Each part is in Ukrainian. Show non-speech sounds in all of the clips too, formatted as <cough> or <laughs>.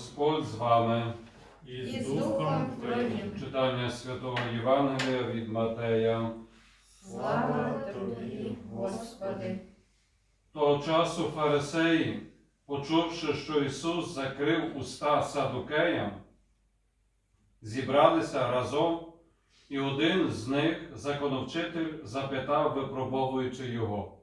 Господь з вами. і з Духом Твоїм. Читання Святого Євангелія від Матея. Слава Тобі, Господи. Того часу фарисеї, почувши, що Ісус закрив уста садукеям, зібралися разом, і один з них, законовчитель, запитав, випробовуючи його.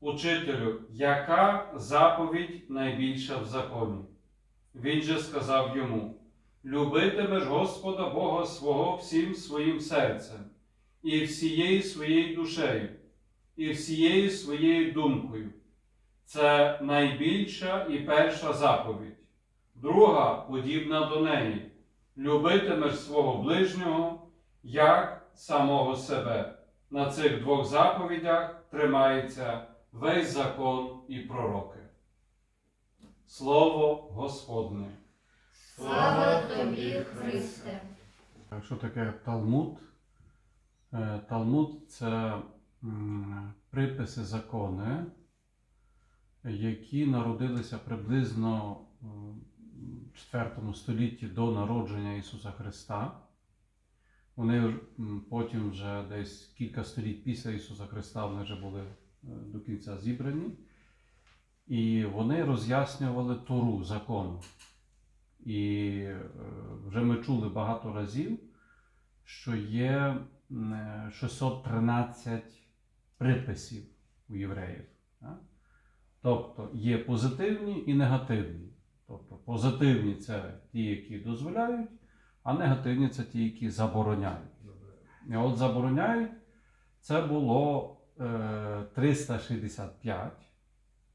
Учителю, яка заповідь найбільша в законі? Він же сказав йому: Любитимеш Господа Бога свого всім своїм серцем, і всією своєю душею, і всією своєю думкою. Це найбільша і перша заповідь. Друга подібна до неї. Любитимеш свого ближнього як самого себе. На цих двох заповідях тримається весь закон і пророки. Слово Господне. Слава Тобі, Христе. Що таке Талмуд? Е, Талмуд це приписи закони, які народилися приблизно в 4 столітті до народження Ісуса Христа. Вони потім вже десь кілька століть після Ісуса Христа вони вже були е, до кінця зібрані. І вони роз'яснювали Тору закону. І е, вже ми чули багато разів, що є е, 613 приписів у євреїв. Тобто є позитивні і негативні. Тобто позитивні це ті, які дозволяють, а негативні це ті, які забороняють. І от забороняють це було е, 365.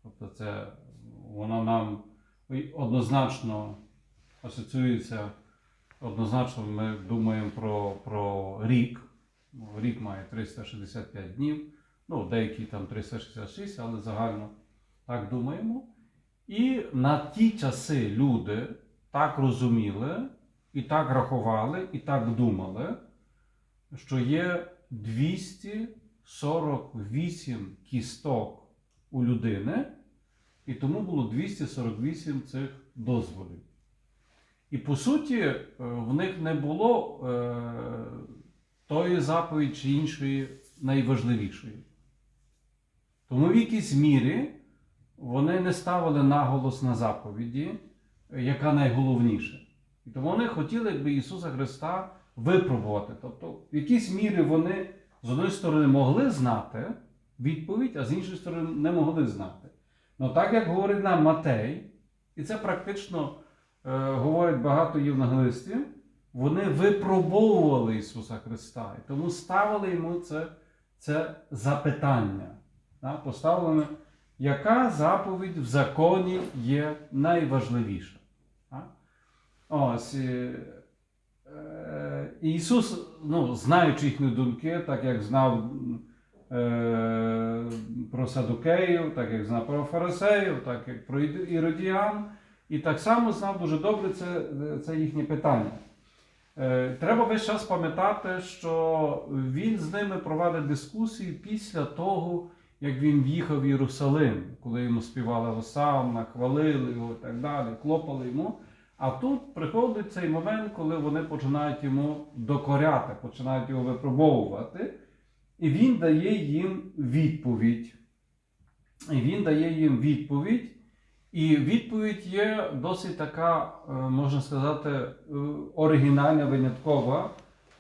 Тобто це воно нам однозначно асоціюється, однозначно ми думаємо про, про рік. Ну, Рік має 365 днів, ну, деякі там 366, але загально так думаємо. І на ті часи люди так розуміли, і так рахували, і так думали, що є 248 кісток у людини, і тому було 248 цих дозволів. І по суті, е, в них не було е, тої заповіді чи іншої найважливішої. Тому в якійсь мірі вони не ставили наголос на заповіді, яка найголовніша. І тому вони хотіли якби Ісуса Христа випробувати. Тобто, в якійсь мірі вони з однієї сторони могли знати відповідь, а з іншої сторони не могли знати. Ну так як говорить нам Матей, і це практично е, говорять багато євангелистів, вони випробовували Ісуса Христа. І тому ставили йому це, це запитання. Да? Поставлено, яка заповідь в законі є найважливіша? Да? Ось, і, е, і Ісус, ну, знаючи їхні думки, так як знав е, про садукеїв, так як знав про фарисеїв, так як про іродіян, і так само знав дуже добре це, це їхнє питання. Е, Треба весь час пам'ятати, що він з ними провадить дискусії після того, як він в'їхав в Єрусалим, коли йому співали Госанна, хвалили його і так далі, клопали йому. А тут приходить цей момент, коли вони починають йому докоряти, починають його випробовувати, і він дає їм відповідь. І він дає їм відповідь. І відповідь є досить така, е, можна сказати, е, оригінальна, виняткова,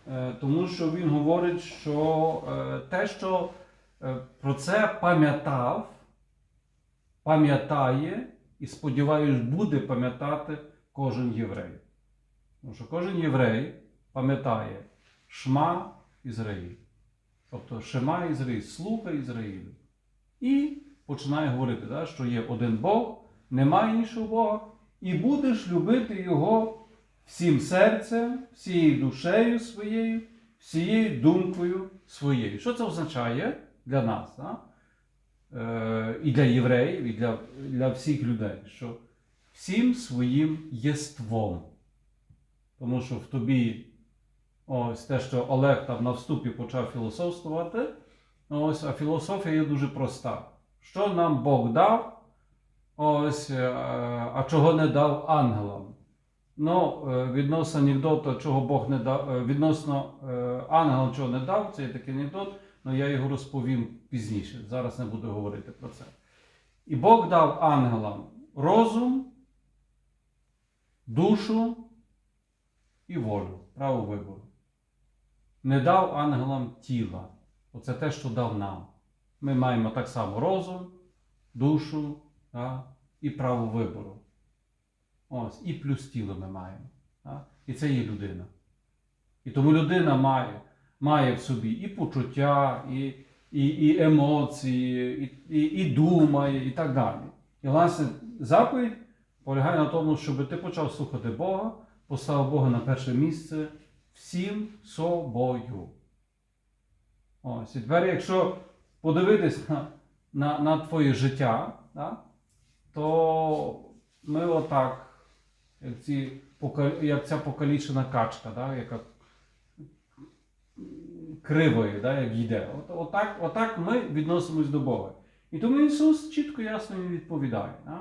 е, тому що він говорить, що те, що про це пам'ятав, пам'ятає і, сподіваюсь, буде пам'ятати кожен єврей. Тому що кожен єврей пам'ятає Шма Ізраїль. Тобто Шема Ізраїль, слухай Ізраїлю. І починає говорити, да, що є один Бог, немає іншого Бога, і будеш любити Його всім серцем, всією душею своєю, всією думкою своєю. Що це означає для нас? Да? Е, і для євреїв, і для, для всіх людей, що всім своїм єством. Тому що в тобі ось те, що Олег там на вступі почав філософствувати, ось, а філософія є дуже проста. Що нам Бог дав, Ось, е, а чого не дав ангелам? Ну, е, відносно анекдоту, чого Бог не дав, е, відносно ангелам чого не дав, це є такий анекдот, але я його розповім пізніше. Зараз не буду говорити про це. І Бог дав ангелам розум, душу і волю, право вибору. Не дав ангелам тіла. Оце те, що дав нам. Ми маємо так само розум, душу да, і право вибору. Ось, і плюс тіло ми маємо. Да? І це є людина. І тому людина має, має в собі і почуття, і, і, і емоції, і, і, і думає, і так далі. І власне заповідь полягає на тому, щоб ти почав слухати Бога, поставив Бога на перше місце всім собою. Ось, і тепер, якщо подивитись на, на, на твоє життя, да, то ми отак, як, ці, як ця покалічена качка, да, яка кривою, да, як йде. От, отак, отак ми відносимось до Бога. І тому Ісус чітко ясно їм відповідає. Да?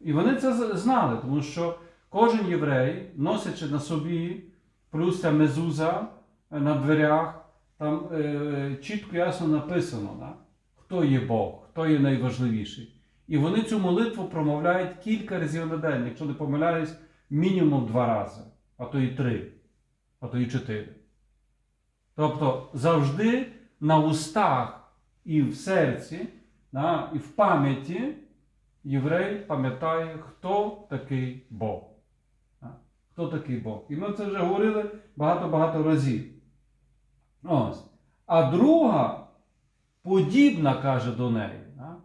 І вони це знали, тому що кожен єврей, носячи на собі плюс ця мезуза е, на дверях, там е, чітко ясно написано, да? хто є Бог, хто є найважливіший. І вони цю молитву промовляють кілька разів на день, якщо не помиляюсь, мінімум два рази, а то і три, а то і чотири. Тобто завжди на устах і в серці, да, і в пам'яті єврей пам'ятає, хто такий Бог. Хто такий Бог. І ми це вже говорили багато-багато разів. Ось. А друга подібна каже до неї. Да?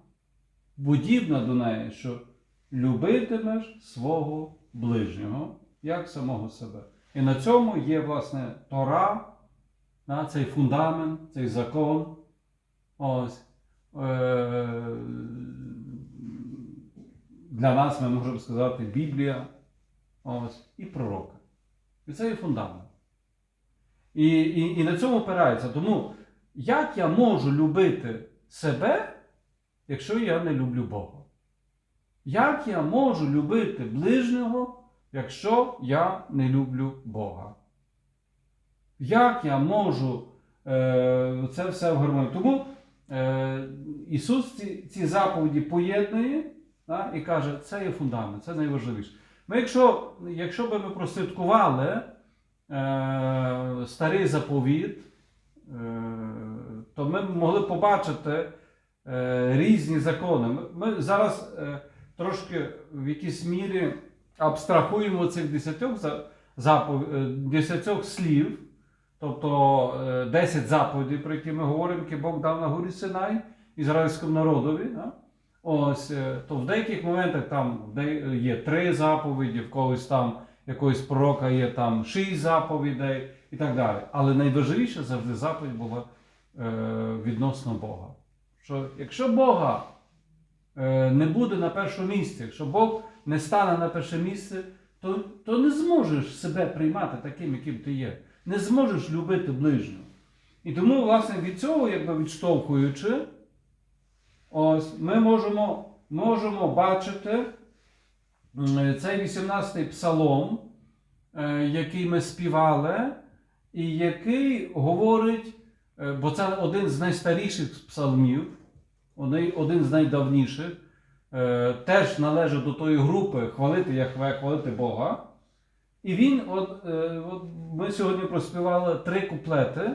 Подібна до неї, що любитимеш свого ближнього, як самого себе. І на цьому є, власне, Тора, да, цей фундамент, цей закон. Ось. Е- для нас ми можемо сказати Біблія ось, і пророка. І це є фундамент. І, і, і на цьому опирається. Тому як я можу любити себе, якщо я не люблю Бога? Як я можу любити ближнього, якщо я не люблю Бога? Як я можу е, це все в гармонії? Тому е, Ісус ці, ці заповіді поєднує да, і каже, це є фундамент, це найважливіше. Ми, якщо, якщо би ми прослідкували е, старий заповіт, е, то ми могли побачити е, різні закони. Ми, зараз трошки в якійсь мірі абстрахуємо цих десятьох, запов- десятьох слів, тобто е, 10 заповідей, про які ми говоримо, які Бог дав на горі Синай ізраїльському народові. Ось, то в деяких моментах там є три заповіді, в когось там якогось пророка є там шість заповідей і так далі. Але найважливіше завжди заповідь була е, відносно Бога. Що якщо Бога е, не буде на першому місці, якщо Бог не стане на перше місце, то, то не зможеш себе приймати таким, яким ти є. Не зможеш любити ближнього. І тому, власне, від цього, якби відштовхуючи, ось ми можемо, можемо бачити цей 18-й псалом, який ми співали, і який говорить, е, бо це один з найстаріших псалмів, один, з найдавніших, е, теж належить до тої групи хвалити Яхве, хвалити Бога. І він, от, е, от ми сьогодні проспівали три куплети,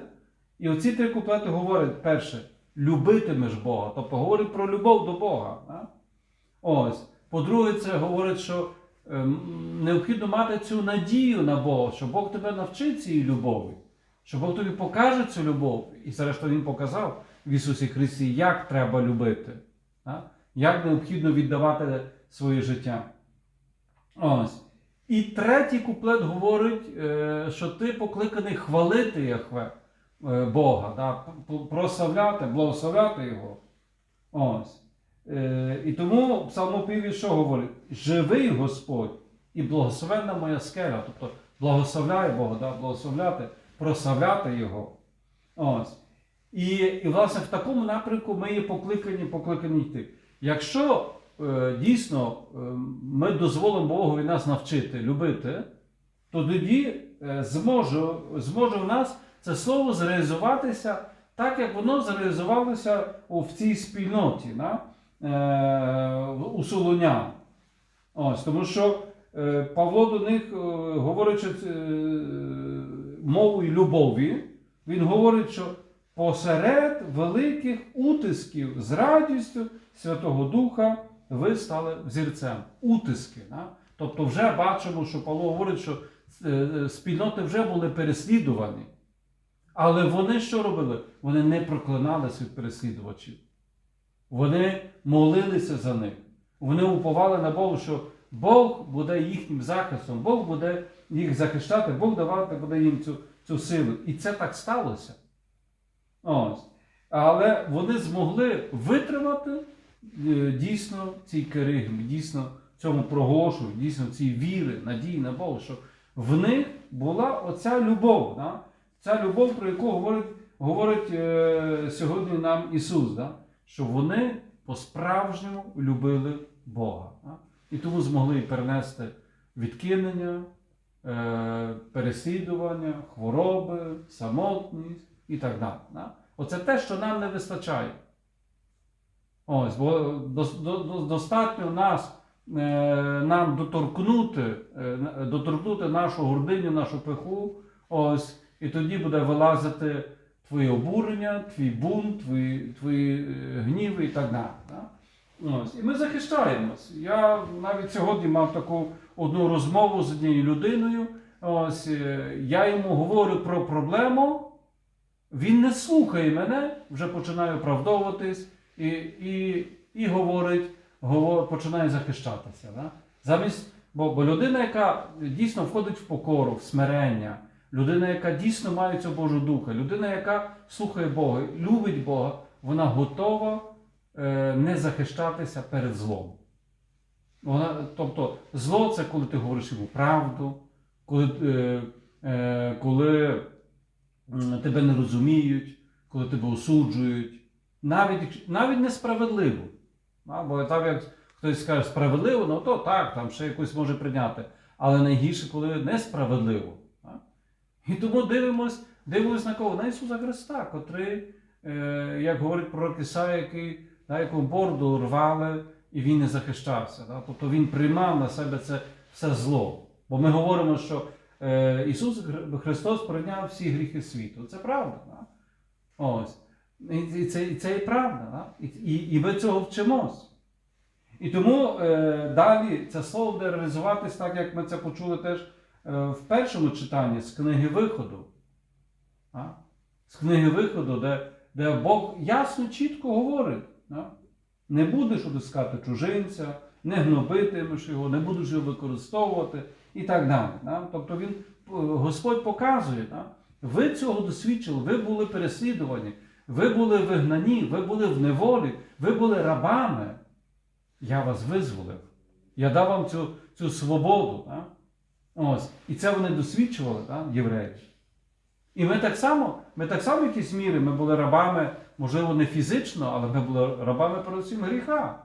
і оці три куплети говорять перше, любитимеш Бога, тобто говорить про любов до Бога. Да? Ось. По-друге, це говорить, що необхідно мати цю надію на Бога, що Бог тебе навчить цій любові, що Бог тобі покаже цю любов. І зрештою Він показав в Ісусі Христі, як треба любити, як необхідно віддавати своє життя. Ось. І третій куплет говорить, е, що ти покликаний хвалити Яхве, е, Бога, прославляти, благословляти Його. Ось. Е, І тому псалмопіві що говорить? Живий Господь і благословенна моя скеля. Тобто благословляй Бога, да? благословляти, прославляти Його. Ось. І, і, власне, в такому напрямку ми є покликані, покликані йти. Якщо е, дійсно е, ми дозволимо Богові нас навчити любити, то тоді е, зможе, зможе в нас це слово зреалізуватися так, як воно зреалізувалося в цій спільноті е, у Солонян. Ось, тому що е, Павло до них, е, говорячи е, мовою любові, він говорить, що посеред великих утисків з радістю Святого Духа ви стали взірцем. Утиски. Да? Тобто вже бачимо, що Павло говорить, що е, е, спільноти вже були переслідувані. Але вони що робили? Вони не проклинали своїх переслідувачів. Вони молилися за них. Вони уповали на Бога, що Бог буде їхнім захистом, Бог буде їх захищати, Бог давати буде їм цю, цю силу. І це так сталося. Ось. Але вони змогли витримати е, дійсно цій керигмі, дійсно цьому проголошую, дійсно цій віри, надії на Бога, що в них була оця любов. Да? Ця любов, про яку говорить, говорить е, сьогодні нам Ісус, да? Що вони по-справжньому любили Бога. І тому змогли перенести відкинення, е, переслідування, хвороби, самотність і так далі. Оце те, що нам не вистачає. Ось, бо дос- до- до- достатньо нас, е, нам доторкнути, е, доторкнути нашу гординю, нашу пиху, ось, і тоді буде вилазити твоє обурення, твій бунт, твої, твої е, гніви і так далі. Да? Ось. І ми захищаємось. Я навіть сьогодні мав таку одну розмову з однією людиною. Ось, е, я йому говорю про проблему, він не слухає мене, вже починає оправдовуватись і, і, і говорить, говор, починає захищатися. Да? Замість, бо, бо людина, яка дійсно входить в покору, в смирення, людина, яка дійсно має цього Божого Духа, людина, яка слухає Бога, любить Бога, вона готова е, не захищатися перед злом. Вона, тобто, зло це коли ти говориш йому правду, коли, е, е, коли тебе не розуміють, коли тебе осуджують, навіть, навіть несправедливо. А, бо там, як хтось скаже справедливо, ну то так, там ще якось може прийняти. Але найгірше, коли несправедливо. І тому дивимось, дивимось на кого? На Ісуса Христа, котрий, е, як говорить пророк Ісая, який, да, якого бороду рвали, і він не захищався. Да? Тобто він приймав на себе це все зло. Бо ми говоримо, що е, Ісус Христос прийняв всі гріхи світу. Це правда. Да? Ось. І, це, і це і правда. Да? І, і, і ми цього вчимось. І тому е, далі це слово буде реалізуватись так, як ми це почули теж в першому читанні з книги виходу. А? З книги виходу, де, де Бог ясно, чітко говорить. Да? Не будеш одискати чужинця, не гнобитимеш його, не будеш його використовувати і так далі. Да? Тобто він, е, Господь показує, да? ви цього досвідчили, ви були переслідувані, ви були вигнані, ви були в неволі, ви були рабами. Я вас визволив. Я дав вам цю, цю свободу. Да? Ось. І це вони досвідчували, да? євреї. І ми так само, ми так само в якійсь мірі, ми були рабами, можливо, не фізично, але ми були рабами передусім гріха.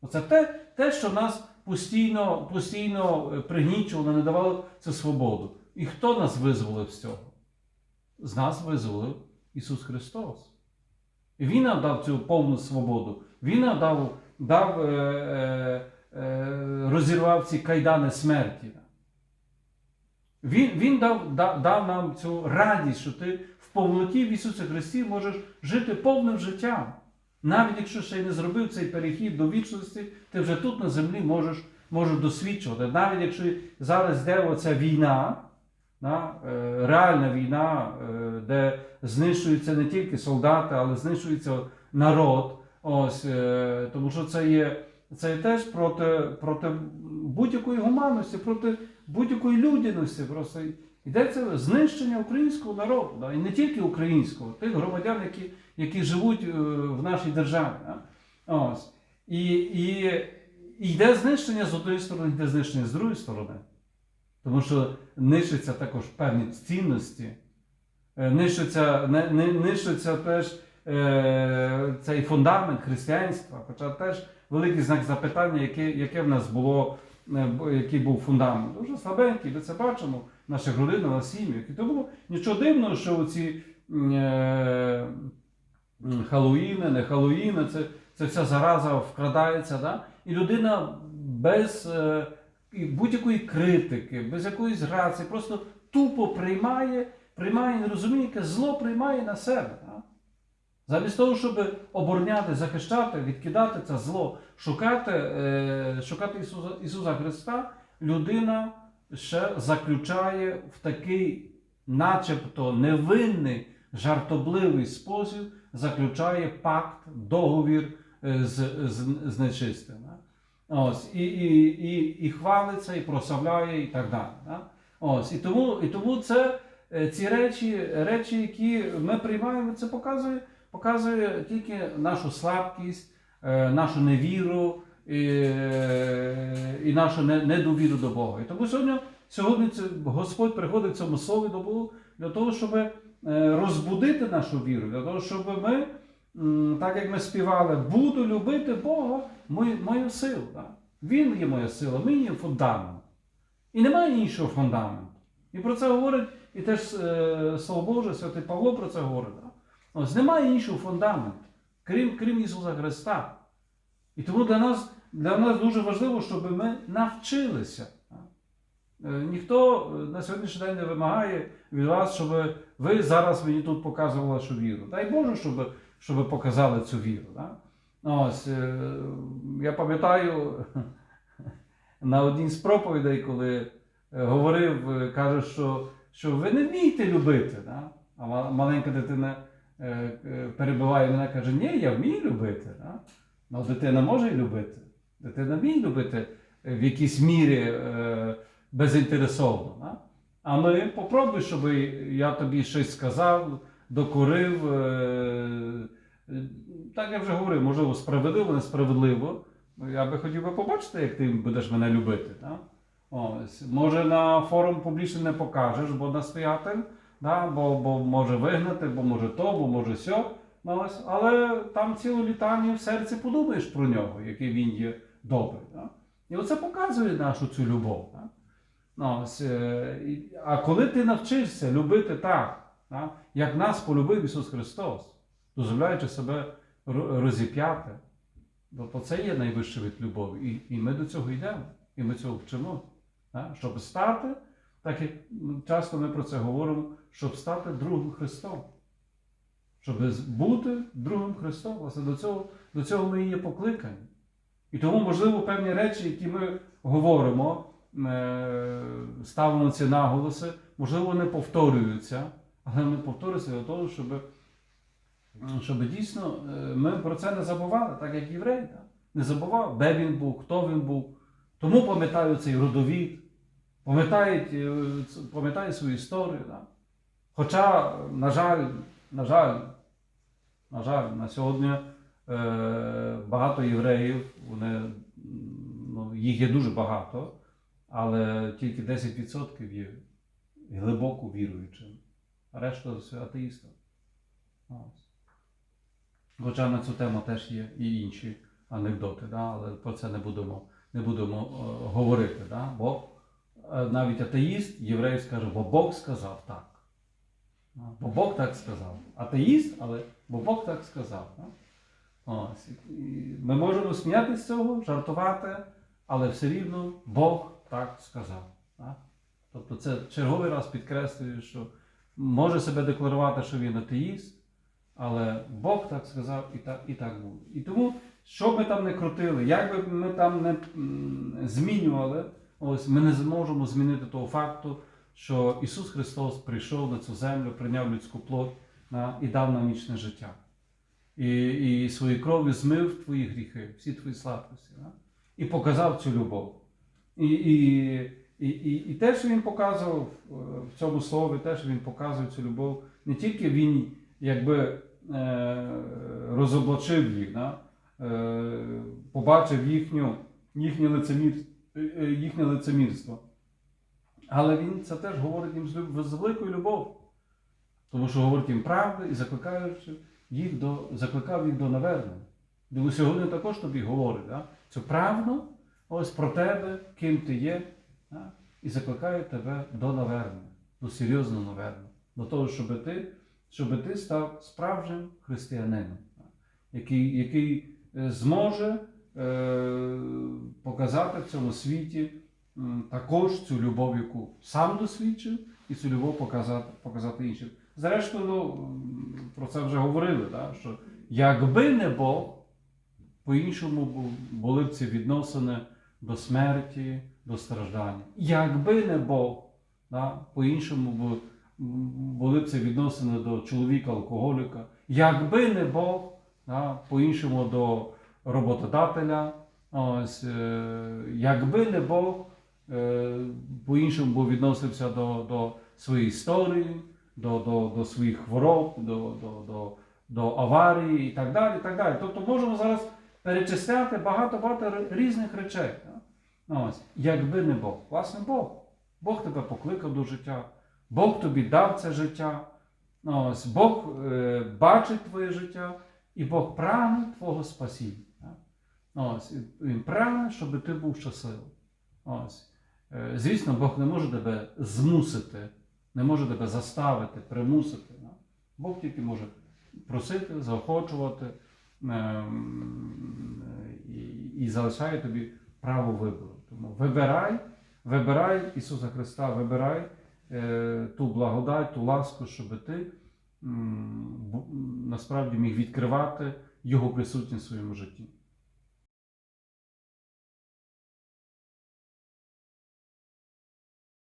Оце те, те, що нас постійно, постійно е, пригнічувало, не давало цю свободу. І хто нас визволив з цього? З нас визволив Ісус Христос. І Він нам дав цю повну свободу. Він нам дав, дав е, е, е, розірвав ці кайдани смерті. Він, він дав, дав, дав нам цю радість, що ти в повноті в Ісусі Христі можеш жити повним життям. Навіть якщо ще й не зробив цей перехід до вічності, ти вже тут на землі можеш, можеш досвідчувати. Навіть якщо зараз йде оця війна, да, е, реальна війна, е, де знищуються не тільки солдати, але знищується народ. Ось, е, тому що це є, це є теж проти, проти будь-якої гуманності, проти будь-якої людяності. Просто йдеться знищення українського народу, да, і не тільки українського, тих громадян, які, які живуть е, в нашій державі. Да. Ось. І, і, і йде знищення з однієї сторони, йде знищення з другої сторони. Тому що нищаться також певні цінності, е, нищиться, нищиться теж е, цей фундамент християнства, хоча теж великий знак запитання, яке, яке в нас було, який був фундамент. Дуже слабенький, ми це бачимо в наших родинах, на сім'ях. І тому нічого дивного, що ці е, м, Халлоїни, не Халлоїни, це, це вся зараза вкрадається. Да? І людина без е, будь-якої критики, без якоїсь грації, просто тупо приймає, приймає не розуміє, яке зло приймає на себе. Замість того, щоб обороняти, захищати, відкидати це зло, шукати, е, шукати Ісуса, Ісуса Христа, людина ще заключає в такий, начебто, невинний, жартобливий спосіб, заключає пакт, договір е, з, з, з нечистим. Ось, і, і, і, і хвалиться, і прославляє, і так далі. Да? Ось, і тому, і тому це е, ці речі, речі, які ми приймаємо, це показує, показує тільки нашу слабкість, е, нашу невіру і, е, нашу недовіру до Бога. І тому сьогодні, сьогодні Господь приходить в цьому слові до Бога для того, щоб е, розбудити нашу віру, для того, щоб ми, так як ми співали, буду любити Бога мою, силу. Да? Він є моя сила, він є фундамент. І немає іншого фундаменту. І про це говорить і теж Слово Боже, Святий Павло про це говорить. Да? Ось немає іншого фундаменту, крім, крім Ісуса Христа. І тому для нас, для нас дуже важливо, щоб ми навчилися. Е, Ніхто е, на сьогоднішній день не вимагає від вас, щоб ви зараз мені тут показували вашу віру. Дай Боже, щоб, щоб ви показали цю віру. Да? Ось, е, я пам'ятаю <laughs> на одній з проповідей, коли говорив, каже, що, що ви не вмієте любити. Да? А маленька дитина перебиває мене, каже, ні, я вмію любити. Ну, дитина може любити. Дитина вміє любити е, в якійсь мірі е, безінтересовно. А ми попробуй, щоб я тобі щось сказав, докорив. Е, е, так я вже говорив, можливо, справедливо, несправедливо. Ну, Я би хотів би побачити, як ти будеш мене любити. Ось. Може, на форум публічно не покажеш, бо настоятель, да? бо, бо може вигнати, бо може то, бо може сьо. Ну. Але там цілу літання в серці подумаєш про нього, який він є добрий. Да? І оце показує нашу цю любов. Да? Ну, ось, е, а коли ти навчишся любити так, да? як нас полюбив Ісус Христос, дозволяючи себе розіп'яти, то це є найвищий від любові. І, і ми до цього йдемо, і ми цього вчимо. Да? Щоб стати, так як часто ми про це говоримо, щоб стати другом Христом. Щоб бути другом Христом. Власне, до цього, до цього ми і є покликані. І тому, можливо, певні речі, які ми говоримо, е, ставимо ці наголоси, можливо, не повторюються, але не повторюються для того, щоб, щоб дійсно е, ми про це не забували, так як єврей. да? Не забував, де він був, хто він був. Тому пам'ятаю цей родовід, пам'ятають, е, пам'ятають свою історію. Да? Хоча, на жаль, на жаль, на жаль, на сьогодні е, багато євреїв, вони, ну, їх є дуже багато, але тільки 10% є глибоко віруючими, а решта все атеїсти. Хоча на цю тему теж є і інші анекдоти, да? але про це не будемо, не будемо е, говорити. Да? Бо е, навіть атеїст, єврей скаже, бо Бог сказав так. Бо Бог так сказав. Атеїст, але бо Бог так сказав. Ось. Ми можемо сміятися з цього, жартувати, але все рівно Бог так сказав. Тобто це черговий раз підкреслює, що може себе декларувати, що він атеїст, але Бог так сказав і так, і так буде. І тому, що б ми там не крутили, як би ми там не змінювали, ось ми не зможемо змінити того факту, що Ісус Христос прийшов на цю землю, прийняв людську плоть і дав нам вічне життя. І, і своєю кров'ю змив твої гріхи, всі твої слабкості. Да? І показав цю любов. І, і, і, і, і те, що він показував е, в цьому слові, те, що він показує цю любов, не тільки він якби е, розоблачив їх, да? е, побачив їхню, їхнє, лицемір, е, е, їхнє лицемірство. Але він це теж говорить їм з великою любов'ю. Тому що говорить їм правду і закликаючи їх до, закликав їх до навернення. Думаю, сьогодні також тобі говорить, да? це правда ось про тебе, ким ти є, да? і закликає тебе до навернення, до серйозного навернення, до того, щоб ти, щоб ти став справжнім християнином, да? який, який е, зможе е, показати в цьому світі також цю любов, яку сам досвідчив, і цю любов показати, показати іншим. Зрештою, ну, про це вже говорили, да? що якби не Бог, по-іншому були б ці відносини до смерті, до страждання. Якби не Бог, по-іншому були б це відносини до чоловіка-алкоголіка. Якби не Бог, по-іншому до роботодателя. Ось, е, якби не Бог, по-іншому б відносився до, до своєї історії, до, до, до своїх хвороб, до, до, до, до аварії і так далі. І так далі. Тобто можемо зараз перечисляти багато-багато різних речей. Ось, якби не Бог. Власне, Бог. Бог тебе покликав до життя, Бог тобі дав це життя. Ось, Бог е, бачить твоє життя, і Бог прагне твого спасіння. Ось, він прагне, щоб ти був щасливий. Ось. Е, Звісно, Бог не може тебе змусити, не може тебе заставити, примусити. Бог тільки може просити, заохочувати ем, і, і залишає тобі право вибору. Тому вибирай, вибирай Ісуса Христа, вибирай е, ту благодать, ту ласку, щоб ти насправді міг відкривати Його присутність в своєму житті.